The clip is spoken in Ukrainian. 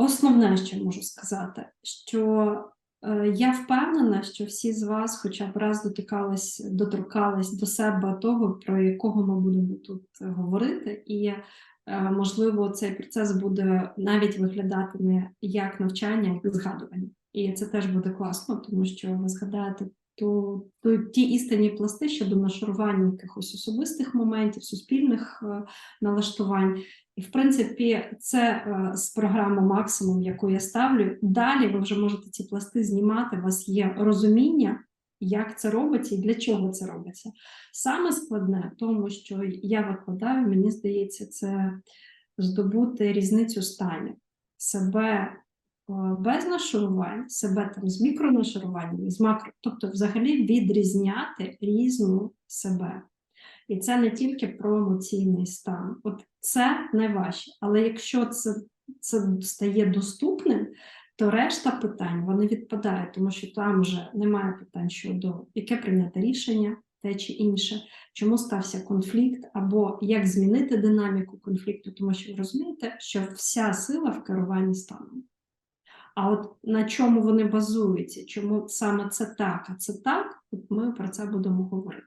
Основне, що можу сказати, що е, я впевнена, що всі з вас хоча б раз дотикались, доторкались до себе того, про якого ми будемо тут говорити, і е, можливо цей процес буде навіть виглядати не як навчання, як згадування. І це теж буде класно, тому що ви згадаєте ту, ту, ті істинні пласти щодо нашарування якихось особистих моментів, суспільних е, налаштувань. І, в принципі, це е, з програми максимум, яку я ставлю. Далі ви вже можете ці пласти знімати. У вас є розуміння, як це робиться і для чого це робиться. Саме складне тому, що я викладаю, мені здається, це здобути різницю станів себе без нашарувань, себе там з мікронашаруванням, з макро, тобто, взагалі відрізняти різну себе. І це не тільки про емоційний стан. От це найважче. Але якщо це, це стає доступним, то решта питань вони відпадають, тому що там вже немає питань щодо яке прийняти рішення, те чи інше, чому стався конфлікт, або як змінити динаміку конфлікту, тому що ви розумієте, що вся сила в керуванні станом. А от на чому вони базуються, чому саме це так, а це так, от ми про це будемо говорити.